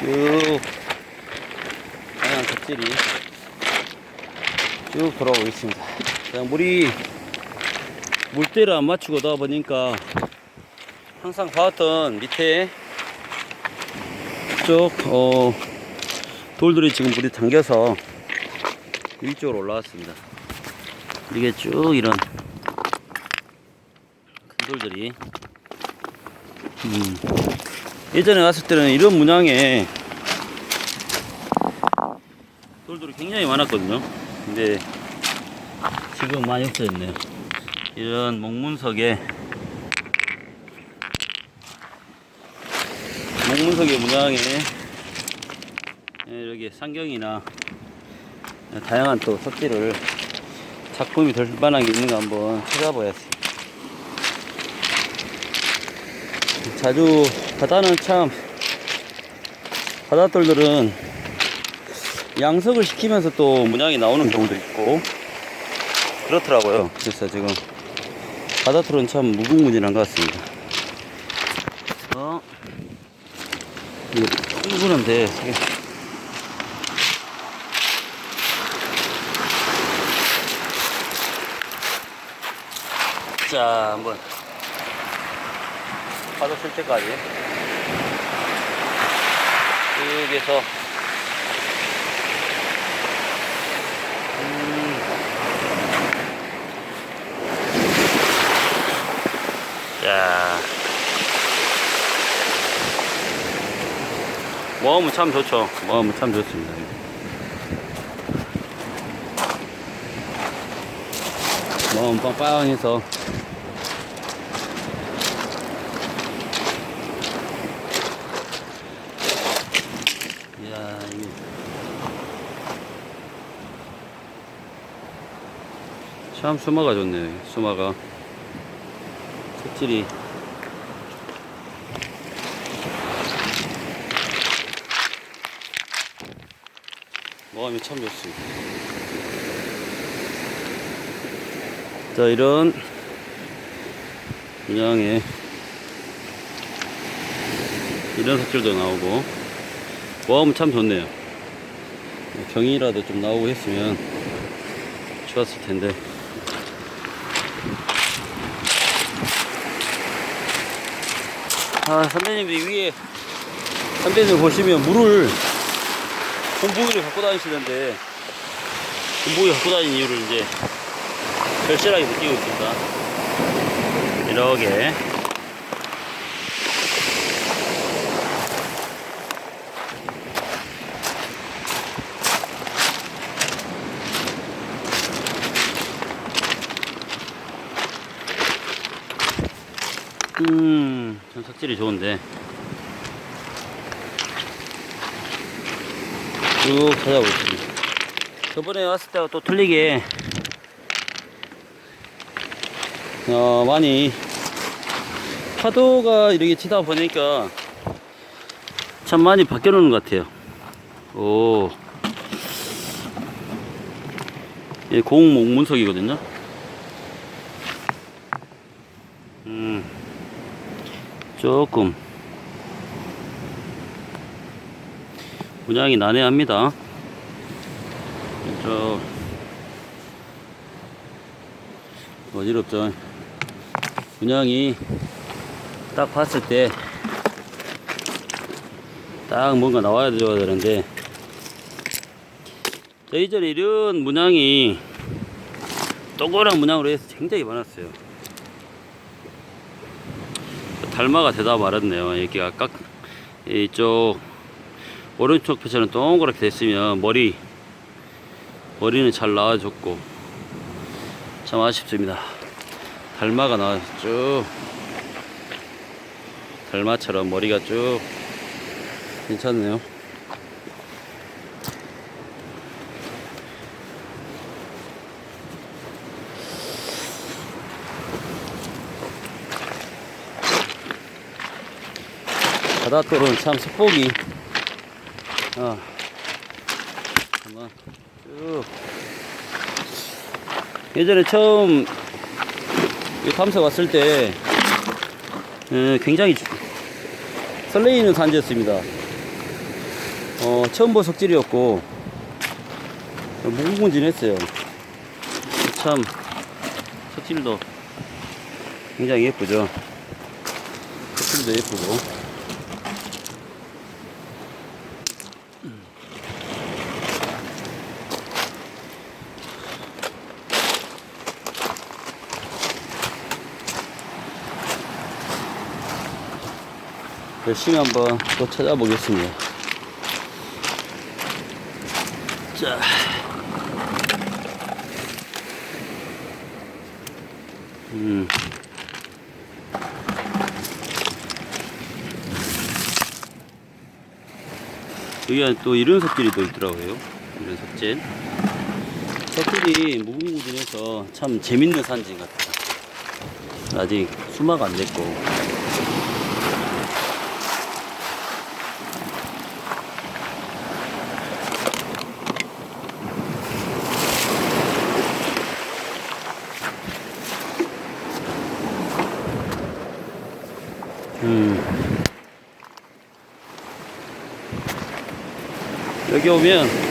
쭉 다양한 껍질이 쭉 돌아오고 있습니다. 자, 물이 물때를 안 맞추고 다 보니까 항상 봐왔던 밑에 쪽 어, 돌들이 지금 물이 잠겨서 위쪽으로 올라왔습니다. 이게 쭉 이런 큰 돌들이 음, 예전에 왔을 때는 이런 문양의 돌들이 굉장히 많았거든요. 근데 지금 많이 없어졌네요. 이런 목문석에 목문석의 문양에 이렇게 상경이나 다양한 또 석재를 작품이 될 만한 게 있는가 한번 찾아봐야지. 자주 바다는 참 바닷돌들은 양석을 시키면서 또 문양이 나오는 경우도 있고 그렇더라고요. 그래서 지금 바닷돌은 참 무궁무진한 것 같습니다. 어, 이거 이게 자 한번 쓸 때까지. 여기에서. 음. 자 모험은 참 좋죠. 모험은 참 좋습니다. 모험 빵빵해서 이야, 이게. 참 수마가 좋네, 수마가. 색질이. 모함이 참 좋습니다. 자, 이런 문양에 이런 색질도 나오고 모함은 참 좋네요. 경이라도 좀 나오고 했으면 좋았을 텐데. 아, 선배님들이 위에, 선배님 보시면 물을, 본보기를 갖고 다니시는데, 본보기 갖고 다니는 이유를 이제 절실하게 느끼고 있습니다. 이렇게. 음, 전 석질이 좋은데. 쭉 찾아보겠습니다. 저번에 왔을 때와 또 틀리게, 어, 많이, 파도가 이렇게 치다 보니까 참 많이 바뀌어 놓는 것 같아요. 오. 예, 공목 문석이거든요. 조금 문양이 난해합니다. 저 어지럽죠. 문양이 딱 봤을 때 딱 뭔가 나와야 되는데 저 이전에 이런 문양이 동그란 문양으로 해서 굉장히 많았어요. 달마가 되다 말았네요. 여기가 깍, 이쪽, 오른쪽 표처럼 동그랗게 됐으면 머리, 머리는 잘 나와줬고, 참 아쉽습니다. 달마가 나와서 쭉, 달마처럼 머리가 쭉, 괜찮네요. 바닷돌은 참 속복이 어 한번 쭉 예전에 처음 이 탐사 왔을 때 에, 굉장히 주- 설레이는 산지였습니다 어, 처음 본 석질이었고, 무궁무진했어요. 참, 석질도 굉장히 예쁘죠. 석질도 예쁘고. 열심히 한번 또 찾아보겠습니다. 자. 음. 여기 또 이런 석질이 또 있더라고요. 이런 석질. 석질이 무궁무진해서 참 재밌는 산지 같아요. 아직 수마가 안 됐고. 음. 여기 오면